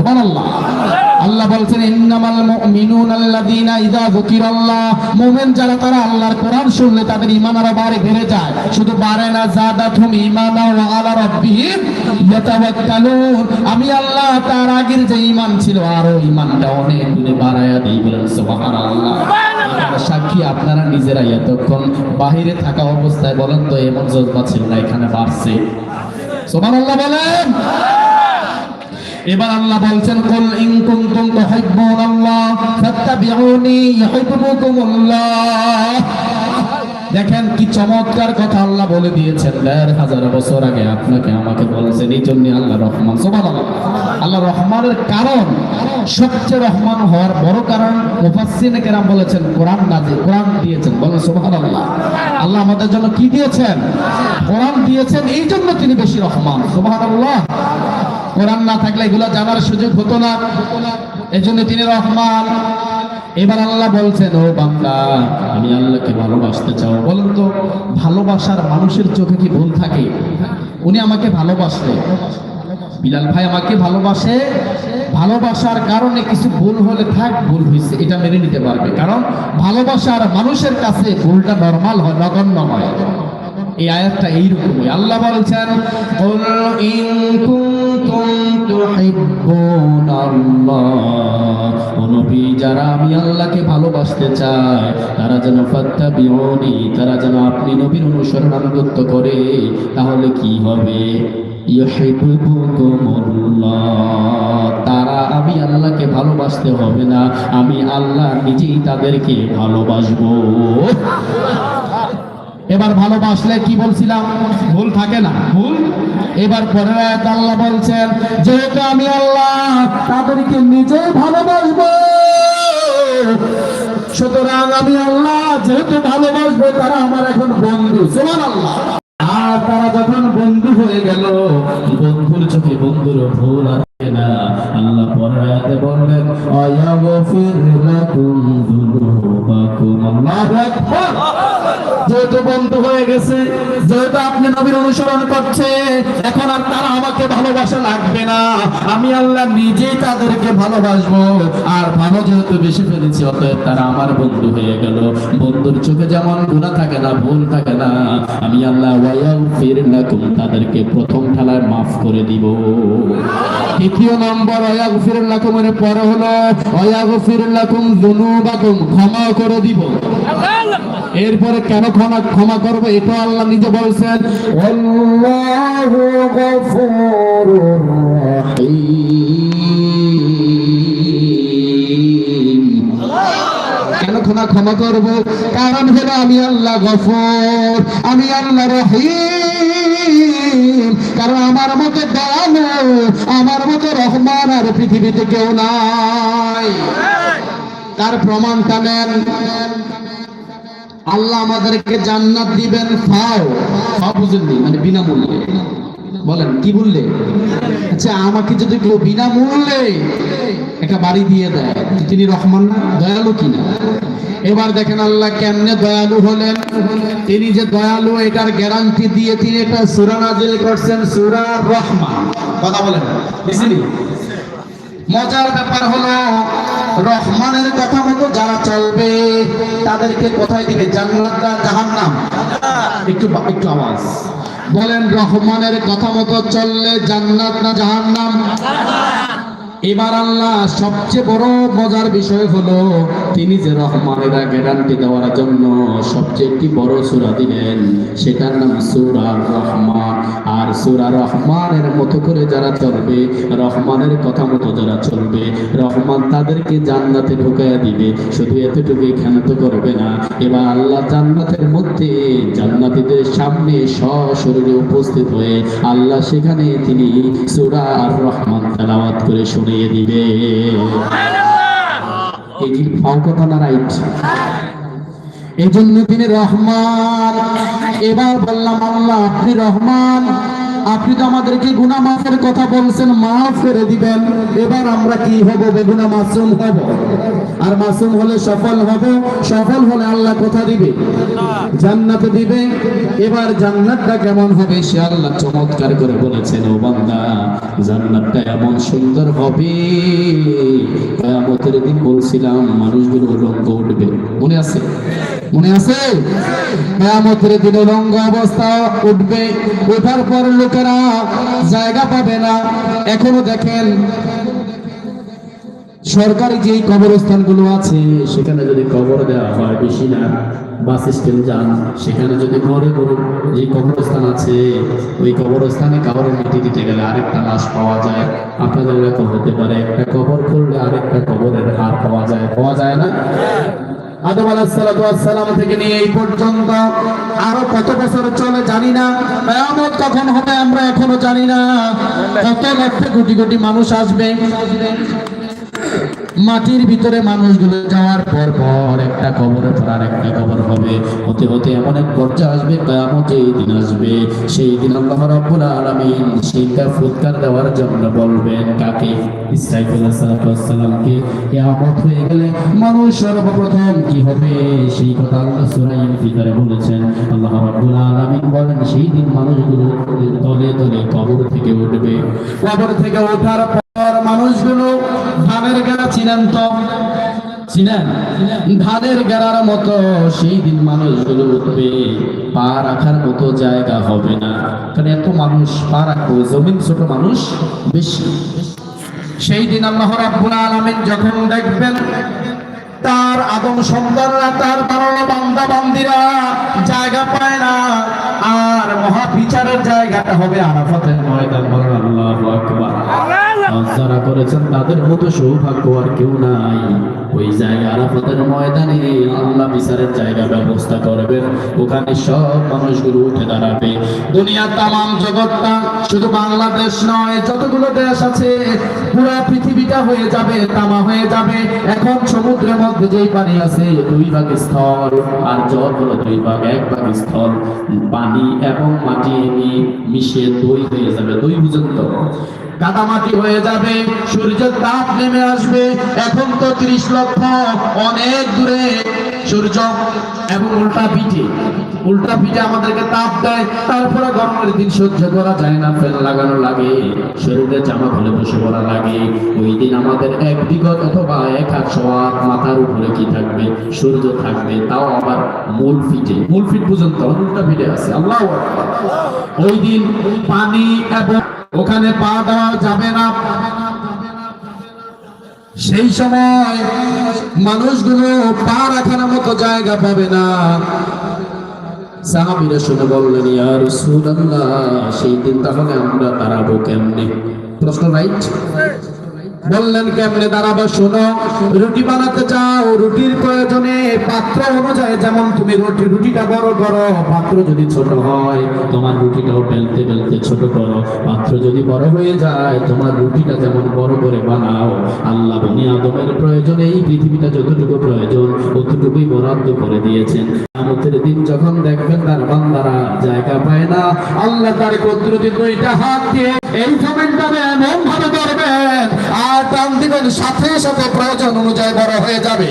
সুবহানাল্লাহ। আল্লাহ বলছেন ইন্নামাল মুমিনুনা আল্লাযীনা ইযা যুকিরাল্লাহ। মুমিন যারা তারা আল্লাহর কোরআন শুনলে তাদের ঈমান আরও বাড়ে বেড়ে যায়। শুধু বাড়ে না যাদাতুহুম ঈমানা ওয়া আলা রাব্বিহিম ইয়াতাওয়াক্কালুন। আমি আল্লাহ তার আগের যে ঈমান ছিল আরও ঈমানটা অনেক গুণে বাড়ায়া দেই বলেন সুবহানাল্লাহ। সাক্ষী আপনারা নিজেরাই এতক্ষণ বাহিরে থাকা অবস্থায় বলেন তো এমন জজবা ছিল না এখানে বাড়ছে। সুবহানাল্লাহ বলেন। এবার আল্লাহ বলছেন, কুল ইন কুনতুম তুহিব্বুনাল্লাহ ফাত্তাবিউনি ইউহিব্বুকুমুল্লাহ দেখেন কি চমৎকার কথা আল্লাহ বলে দিয়েছেন। দেড় হাজার বছর আগে আপনাকে আমাকে বলেছেন, এই জন্য আল্লাহ রহমান। সুবহানাল্লাহ। আল্লাহ রহমানের কারণ, সবচেয়ে রহমান হওয়ার বড় কারণ মুফাসসির কেরাম বলেছেন, কোরআন নাজিল কোরআন দিয়েছেন। বলেন, সুবহানাল্লাহ। আল্লাহ আল্লাহ আমাদের জন্য কি দিয়েছেন? কোরআন দিয়েছেন, এই জন্য তিনি বেশি রহমান। সুবহানাল্লাহ। কোরআন না থাকলে এগুলো জানার সুযোগ হতো না। এই জন্য তিনি রহমান। এবার আল্লাহ বলছেন, ও বান্দা, আমি আল্লাহকে ভালোবাসতে চাও, বলেন তো, ভালোবাসার মানুষের চোখে কি ভুল থাকে? উনি আমাকে ভালোবাসতে বিলাল ভাই আমাকে ভালোবাসে। ভালোবাসার কারণে কিছু ভুল হলে থাক, ভুল হয়েছে এটা মেনে নিতে পারবে। কারণ ভালোবাসার মানুষের কাছে ভুলটা নর্মাল হয়, নগণ্য হয়। এই আয়াতটা এইরকমই। আল্লাহ বলছেন, কুল ইন কুনতুম নবী, যারা আমি আল্লাহকে ভালোবাসতে চাই, তারা যেন ফাত্তাবিউনি, তারা যেন আপনি নবীর অনুসরণ আনুগত্য করে, তাহলে কি হবে? তারা আমি আল্লাহকে ভালোবাসতে হবে না, আমি আল্লাহ নিজেই তাদেরকে ভালোবাসবো। এবার ভালোবাসলে কি বলছিলাম? ভুল থাকে না। ভুল? এবার আয়াত আল্লাহ বলছেন, যেহেতু আমি আল্লাহ, তাদেরকে নিজে ভালোবাসবো। সুতরাং আমি আল্লাহ, যেহেতু ভালোবাসবো, তারা আমার এখন বন্ধু। সুমান আল্লাহ আর তারা যখন বন্ধু হয়ে গেল, বন্ধুর চোখে বন্ধুর ভুল আর না। আল্লাহ পরের আয়াতে বললেন আয়াগফির লাকুম যুনুবাকুম আল্লাহু আকবার। যেহেতু বন্ধু হয়ে গেছে যেহেতু আপনি নবীর অনুসরণ করছে এখন আর তারা আমাকে ভালোবাসা লাগবে না। আমি আল্লাহ নিজেই তাদেরকে ভালোবাসবো। আর ভালো যেহেতু বেশি ফেলেছি অতএব তারা আমার বন্ধু হয়ে গেল। বন্ধুর চোখে যেমন গুণা থাকে না ভুল থাকে না আমি আল্লাহ ওয়াইয়াল ফির লাকুম তাদেরকে প্রথম ঠালায় মাফ করে দিব। তৃতীয় নম্বর ওয়াইয়াল ফির লাকুমের পরে হলো ওয়াইয়াল ফির লাকুম যুনুবাকুম ক্ষমা করে দিব। এরপরে কেন ক্ষমা ক্ষমা করব এটা আল্লাহ নিজে বলছেন। আল্লাহু গফুরুর রহিম। কেন ক্ষমা ক্ষমা করব? কারণ হলো আমি আল্লাহ গফর আমি আল্লাহ রহিম। কারণ আমার মতো দয়ালু আমার মতো রহমান আর পৃথিবীতে কেউ নাই। তার প্রমাণটা নেন। আল্লাহ আমাদেরকে জান্নাত দিবেন ফাও। বুঝেননি? মানে বিনামূল্যে। বলেন, কি বললে? আচ্ছা আমাকে যদি কেউ বিনামূল্যে একটা বাড়ি দিয়ে দেয় তিনি রহমান দয়ালু কিনা এবার দেখেন আল্লাহ কেমনে দয়ালু হলেন। তিনি যে দয়ালু, এটার গ্যারান্টি দিয়ে তিনি একটা সূরা নাজিল করছেন, সূরা রহমান। কথা বলেন মজার ব্যাপার হলো রহমানের কথা মতো যারা চলবে, তাদেরকে কোথায় দিবে? জান্নাত জাহান্নাম? একটু একটু আওয়াজ। বলেন, রহমানের কথা মতো চললে জান্নাত না জাহান্নাম? এবার আল্লাহ সবচেয়ে বড় মজার বিষয় হলো, তিনি যে রহমানেরা গ্যারান্টি দেওয়ার জন্য সবচেয়ে একটি বড় সূরা দিলেন, সেটার নাম সূরা রহমান। আর সূরা রহমানের মতো করে যারা চলবে, রহমানের কথা মতো যারা চলবে, রহমান তাদেরকে জান্নাতে ঢুকাইয়া দিবে, শুধু এতটুকু খেয়ানত করবে না। এবার আল্লাহ জান্নাতের মধ্যে, জান্নাতীদের সামনে সশরীরে উপস্থিত হয়ে আল্লাহ সেখানে তিনি সূরা আর রহমান তেলাওয়াত করে শুনিয়ে দিবে। না রাইট এই জন্য তিনি রহমান এবার বললাম আল্লাহ আপনি রহমান আপনি তো আমাদেরকে গুনাহ মাফের কথা বলছেন, মাফ করে দিবেন। এবার আমরা কি হব? বেগুনা মাসুম হব। আর মাসুম হলে সফল হব। সফল হলে আল্লাহ কথা দিবে? জান্নাতে দিবে। এবার জান্নাতটা কেমন হবে সে আল্লাহ চমৎকার করে বলেছেন, ও বান্দা, জান্নাতটা এমন সুন্দর হবে। কিয়ামতের দিন বলছিলাম মানুষগুলো রঙ্গ উঠবে। মনে আছে? মনে আছে? কিয়ামতের অবস্থা উঠবে। ওঠার পর লোকেরা জায়গা পাবে না। এখনও দেখেন, সরকারি যে কবরস্থানগুলো আছে, সেখানে যদি কবর দেওয়া হয় বেশি না, বাস স্ট্যান্ড যান, সেখানে যদি ঘরে ঘরে যে কবরস্থান আছে, ওই কবরস্থানে কাউর মাটি দিতে গেলে আরেকটা লাশ পাওয়া যায়। আপনাদের এরকম হতে পারে, একটা কবর খুললে আরেকটা কবরের হার পাওয়া যায়। পাওয়া যায় না? আদম আলাহাম থেকে নিয়ে এই পর্যন্ত আরও কত বছর চলে জানি না। কেয়ামত কখন হবে আমরা এখনও জানি না। কত লক্ষ কোটি কোটি মানুষ আসবে। মাটির ভিতরে মানুষগুলো যাওয়ার পর পর একটা কবরের পর আর একটা কবর হবে। হতে হতে এমন এক পর্যায়ে আসবে, কেয়ামত এই দিন আসবে। সেই দিন আল্লাহ রাব্বুল আলামিন সেইটা ফুৎকার দেওয়ার জন্য বলবেন কাকে? হয়ে গেলে মানুষ সর্বপ্রথম কি হবে? সেই কথা আল্লাহ বলেছেন। বলেন, সেই দিন মানুষগুলো কবর থেকে উঠবে। কবর থেকে ওঠার পর মানুষগুলো ধানের গেড়া চিনেন তো? চিনেন? ধানের গেড়ার মতো সেই দিন মানুষগুলো উঠবে, পা রাখার মতো জায়গা হবে না। কারণ এত মানুষ, পা রাখব, জমিন ছোট মানুষ বেশি। সেই দিন আল্লাহ রাব্বুল আলামিন যখন দেখবেন তার আদম সন্তানরা, তার বানানো বান্দা, বান্দিরা জায়গা পায় না, আর মহাবিচারের জায়গাটা হবে আরাফাতের ময়দান বলেন আল্লাহু আকবার। যারা করেছেন তাদের মতো সৌভাগ্য আর কেউ নাই। ওই জায়গা আরাফাতের ময়দানে আল্লাহ বিচারের জায়গা ব্যবস্থা করবেন। ওখানে সব মানুষগুলো উঠে দাঁড়াবে। দুনিয়ার তামাম জগৎটা শুধু বাংলাদেশ নয়, যতগুলো দেশ আছে, পুরো পৃথিবীটা হয়ে যাবে, তামা হয়ে যাবে। এখন সমুদ্রের মধ্যে যেই পানি আছে, দুই ভাগ স্থল, আর জল হলো দুই ভাগ, এক ভাগ স্থল। পানি এবং মাটি মি- মিশে দই হয়ে যাবে, দই বুঝেন তো কাদামাটি হয়ে যাবে, সূর্যের তাপ নেমে আসবে। এখন তো ত্রিশ লক্ষ অনেক দূরে, সূর্য এবং উল্টা পিঠে। উল্টা পিঠে আমাদেরকে তাপ দেয়, তারপরে গরমের দিন সহ্য করা যায় না, ফ্যান লাগানো লাগে, শরীরে জামা খুলে বসে পড়া লাগে। ওই দিন আমাদের এক বিগত অথবা এক হাত সোয়াত মাথার উপরে কি থাকবে? সূর্য থাকবে, তাও আবার মূল ফিটে মূল ফিট পর্যন্ত উল্টা পিঠে আছে। আল্লাহ ওই দিন পানি এবং ওখানে পা দেওয়া যাবে না। সেই সময় মানুষগুলো পা রাখার মতো জায়গা পাবে না। সাহাবিরা শুনে বললেন ইয়ার রাসূলুল্লাহ, সেই দিন তাহলে আমরা দাঁড়াবো কেমনে? প্রশ্ন রাইট বললেন, কেমনে দাঁড়াবো শোনো? রুটি বানাতে চাও, রুটির প্রয়োজনে পাত্র অনুযায়ী যেমন তুমি রুটি, রুটিটা বড় করো পাত্র যদি ছোট হয়, তোমার রুটিটাও বেলতে বেলতে ছোট করো। পাত্র যদি বড় হয়ে যায়, তোমার রুটিটা যেমন বড় করে বানাও। আল্লাহ বনি আদমের প্রয়োজনে এই পৃথিবীটা যতটুকু প্রয়োজন ততটুকুই বরাদ্দ করে দিয়েছেন। আমাদের দিন যখন দেখবেন তার বান্দারা জায়গা পায় না, আল্লাহ তার কর্তৃত্ব দুইটা হাত দিয়ে এই জমিনটাকে এমন ভাবে ধরবেন, আর টান দিবেন সাথে সাথে প্রয়োজন অনুযায়ী বড় হয়ে যাবে।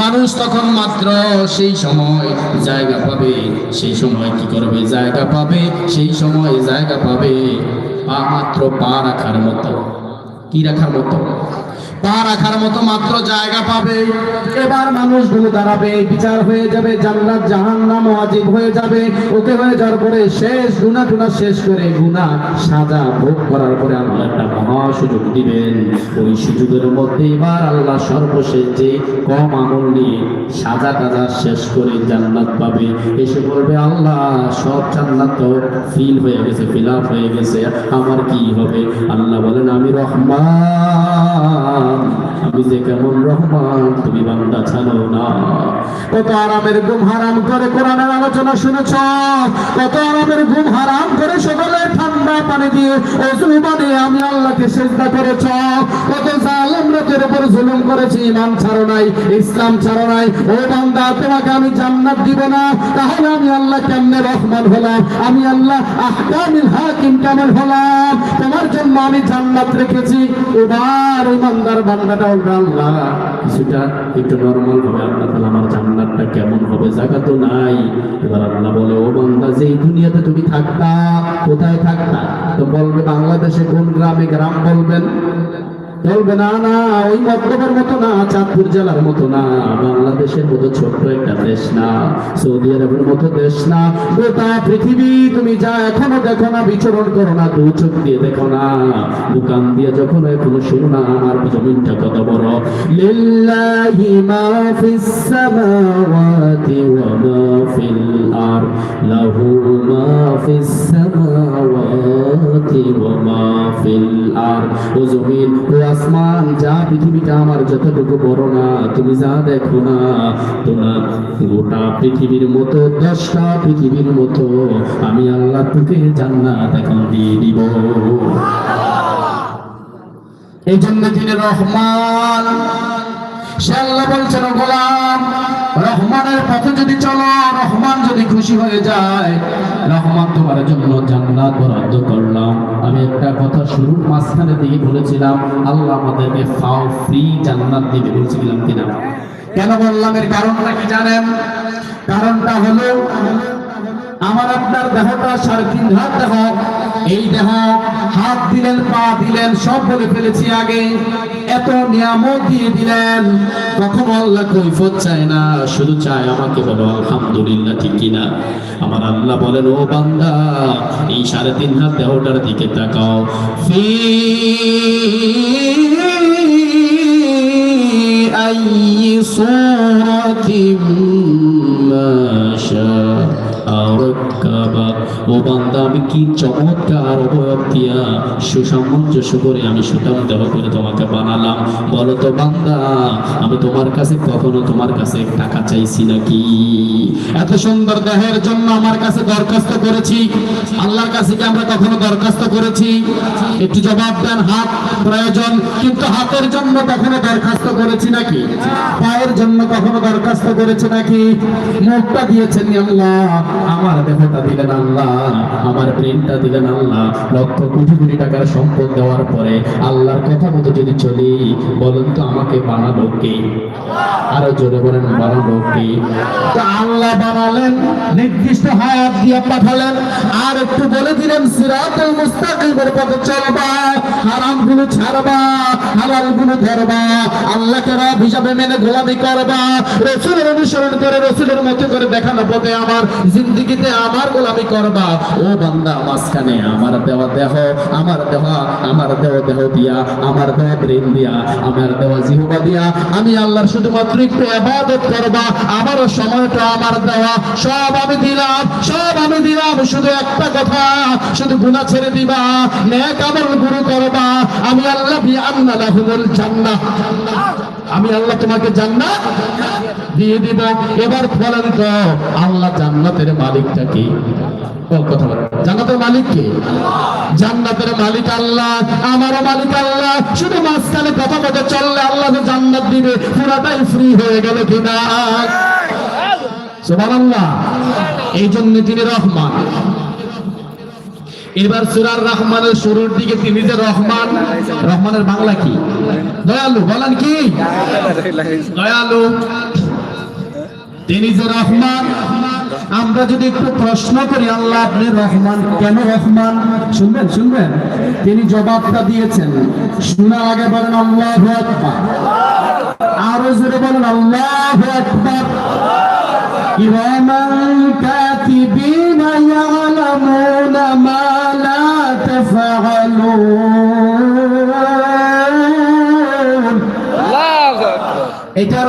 মানুষ তখন মাত্র সেই সময় জায়গা পাবে, সেই সময় কি করবে? জায়গা পাবে, সেই সময় জায়গা পাবে। আর মাত্র পা রাখার মতো, কি রাখার মতো? পা রাখার মতো মাত্র জায়গা পাবে। এবার মানুষগুলো দাঁড়াবে, বিচার হয়ে যাবে, জান্নাত জাহান্নাম ওয়াজিব হয়ে যাবে। ওকে হয়ে যাওয়ার পরে শেষ টুনা শেষ করে সাজা ভোগ করার পরে আল্লাহ একটা মহা সুযোগ দিবেন। ওই সুযোগের মধ্যে এবার আল্লাহ সর্বশেষ যে কম আমল নিয়ে সাজা শেষ করে জান্নাত পাবে। এসে বলবে, আল্লাহ, সব জান্নাত তো ফিল হয়ে গেছে, ফিল আপ হয়ে গেছে, আমার কি হবে? আল্লাহ বলেন, আমি রহমান। আমি যে কেমন রহমান, তুমি বান্দা না। কত আরামের ঘুম হারাম করে কোরআনের আলোচনা শুনেছ? কত আরামের ঘুম হারাম করে ঠান্ডা পানি দিয়ে অজু আমি আল্লাহকে করেছ। কত উপর জুলুম করেছি, ইমান ছাড়ো নাই, ইসলাম ছাড়ো নাই। ও বান্দা, তোমাকে আমি জান্নাত দিব না। তাহলে আমি আল্লাহ কেমনে রহমান হলাম? আমি আল্লাহ আহকামিল হাকিম কেমন হলাম? জন্য আমি জান্নাত রেখেছি। এবার ইমানদার বান্দাটা বলবে, আল্লাহ, কিছুটা একটু নরমাল হবে আল্লাহ তাহলে আমার জান্নাতটা কেমন হবে? জায়গা তো নাই। এবার আল্লাহ বলে, ও বান্দা যে দুনিয়াতে তুমি থাকতা, কোথায় থাকতা? তো বলবে, বাংলাদেশে কোন গ্রামে গ্রাম বলবেন? বলবে, না না, ওই মতলবের মতো না, চাঁদপুর জেলার মতো না, বাংলাদেশের মতো ছোট্ট একটা দেশ না, সৌদি আরবের মতো দেশ না, গোটা পৃথিবী তুমি যা এখনও দেখো না, বিচরণ করো না, দু চোখ দিয়ে দেখো না, দোকান দিয়ে যখন এখনও শুনো না, আমার জমিনটা কত বড়? লিল্লাহি মা সামাওয়াতি ওয়া মা ফিল লাহু মা সামাওয়াতি ওয়া মা ফিল ও জমিন আসমান, যা পৃথিবীটা আমার যতটুকু বড় না, তুমি যা দেখো না, তোমার গোটা পৃথিবীর মতো, দশটা পৃথিবীর মতো, আমি আল্লাহ তোকে জান্নাত এখন দিয়ে দিব। এই জন্য তিনি রহমান আল্লাহ বলছেন, গোলাম, রহমানের পথে যদি চলো, রহমান যদি খুশি হয়ে যায় রহমান তোমার জন্য জান্নাত বরাদ্দ করলাম। আমি একটা কথা শুরুর মাঝখানে দিকে বলেছিলাম, আল্লাহ আমাদেরকে ফাও, ফ্রি জান্নাত দিবে বলছিলাম কিনা। কেন বললাম এর কারণটা কি জানেন? কারণটা হলো, আমার আপনার দেহটা সাড়ে তিন হাত দেহ এই দেহ হাত দিলেন পা দিলেন সব বলে ফেলেছি আগে এত নিয়ামত দিয়ে দিলেন কখনো আল্লাহ কৈফত চায় না শুধু চায় আমাকে বলো আলহামদুলিল্লাহ ঠিক কিনা আমার আল্লাহ বলেন ও বান্দা এই সাড়ে তিন হাত দেহটার দিকে তাকাও ফি أي صورة ما شاء ركبك ও বান্দা, আমি কি চমৎকার অবয়ব দিয়া সুসামঞ্জস্য করে আমি সুতাম দেহ করে তোমাকে বানালাম? বলো তো বান্দা, আমি তোমার কাছে কখনো তোমার কাছে টাকা চাইছি নাকি? এত সুন্দর দেহের জন্য আমার কাছে দরখাস্ত করেছি। আল্লাহর কাছে কি আমরা কখনো দরখাস্ত করেছি? একটু জবাব দেন, হাত প্রয়োজন, কিন্তু হাতের জন্য কখনো দরখাস্ত করেছি নাকি? পায়ের জন্য কখনো দরখাস্ত করেছে নাকি? মুখটা দিয়েছেন আল্লাহ, আমার দেহটা দিলেন আল্লাহ। আমার ব্রেনটা দিলেন আল্লাহ। লক্ষ কোটি কোটি টাকার সম্পদ দেওয়ার পরে আল্লাহর কথা মতো যদি চলি তো আমাকে কে? আরও জোরে বলেন কে? আল্লাহ বানালেন, নির্দিষ্ট হায়াত দিয়ে পাঠালেন। আর একটু বলে দিলেন মুস্তাকিমের পথে চলবা হারামগুলো ছাড়বা হালালগুলো ধরবা হিসাবে মেনে গোলামি করবা, রসুলের অনুসরণ করে, রসুলের মতো করে দেখানো পথে আমার আমার গোলামি করবা ও বান্দা, মাঝখানে আমার দেওয়া দেহ, আমার দেওয়া আমার দেহ দেহ দিয়া, আমার দেওয়া ব্রেন দিয়া, আমার দেওয়া জিহবা দিয়া, আমি আল্লাহর শুধুমাত্র একটু আবাদত করবা আমারও সময়টা আমার দেওয়া, সব আমি দিলাম, সব আমি দিলাম, শুধু একটা কথা, শুধু গুনাহ ছেড়ে দিবা, নেক আমল গুরু করবা, আমি আল্লাহ বি আন্না লাহুমুল জান্নাহ। আমি আল্লাহ তোমাকে জান্নাত দিয়ে দিব। এবার বলেন তো আল্লাহ জান্নাতের মালিকটা কি? জান্নাতের মালিক কে? জান্নাতের মালিক আল্লাহ, আমারও মালিক আল্লাহ। শুধু মাঝখানে কথা কথা চললে আল্লাহ যে জান্নাত দিবে, পুরাটাই ফ্রি হয়ে গেল কিনা? সুবহানাল্লাহ। এই জন্য তিনি রহমান। এবার সুরার রহমানের শুরুর দিকে তিনি যে রহমান, রহমানের বাংলা কি? দয়ালু, বলেন কি? দয়ালু, তিনি যে রহমান, আমরা যদি একটু প্রশ্ন করি, আল্লাহ আপনি রহমান কেন রহমান? শুনবেন শুনবেন? তিনি জবাবটা দিয়েছেন। শোনার আগে বলেন আল্লাহ আরও জোরে বলেন আল্লাহ কি রহমান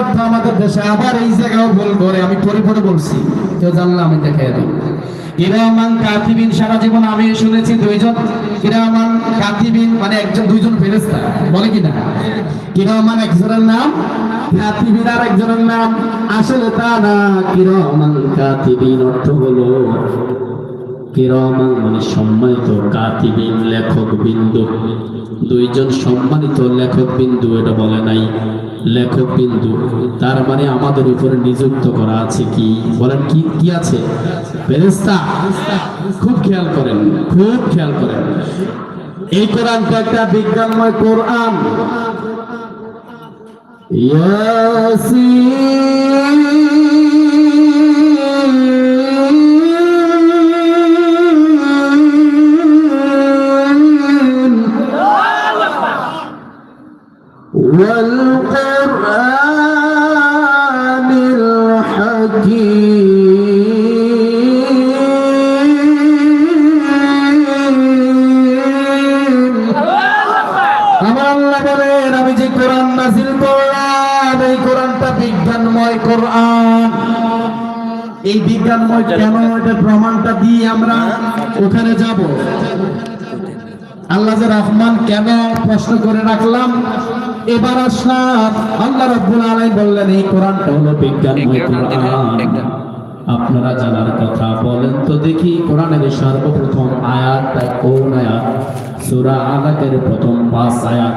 অর্থ আমাদের দেশে আবার এই জায়গাও ভুল করে, আমি পরে পরে বলছি। কেউ জানলে আমি দেখাই দিই কিরামান কাতিবিন, সারা জীবন আমি শুনেছি দুইজন। কিরামান কাতিবিন মানে একজন, দুইজন ফেরেশতা। বলে কি না? কিরামান একজনের নাম, কাতিবিন আর একজনের নাম। আসলে তা না কিরামান কাতিবিন অর্থ হলো কিরমান মানে সম্মানিত কাতিবিন, লেখক বিন্দু। দুইজন সম্মানিত লেখক বিন্দু এটা বলে নাই। লেখক বিন্দু তার মানে আমাদের উপরে নিযুক্ত করা আছে কি? বলেন কি কি আছে? ফেরেশতা, খুব খেয়াল করেন, খুব খেয়াল করেন। এই কোরআনটা একটা বিজ্ঞানময় কোরআন। ইয়াসিন কোরআন। এই বিজ্ঞানময় কেন এটা প্রমাণটা দিয়ে আমরা ওখানে যাব? আল্লাহ রহমান কেন প্রশ্ন করে রাখলাম? এবার আসলাম, আল্লাহ আলামিন বললেন, এই কোরআনটা হলো বিজ্ঞানময় কোরআন। আপনারা জানার কথা বলেন তো দেখি, কোরআনের সর্বপ্রথম আয়াতটা কোন আয়াত? প্রথম পাঁচ আয়াত।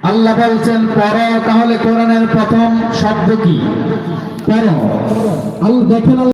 আল্লাহ বলছেন পর তাহলে কোরআনের প্রথম শব্দ কি? পর আল্লাহ দেখেন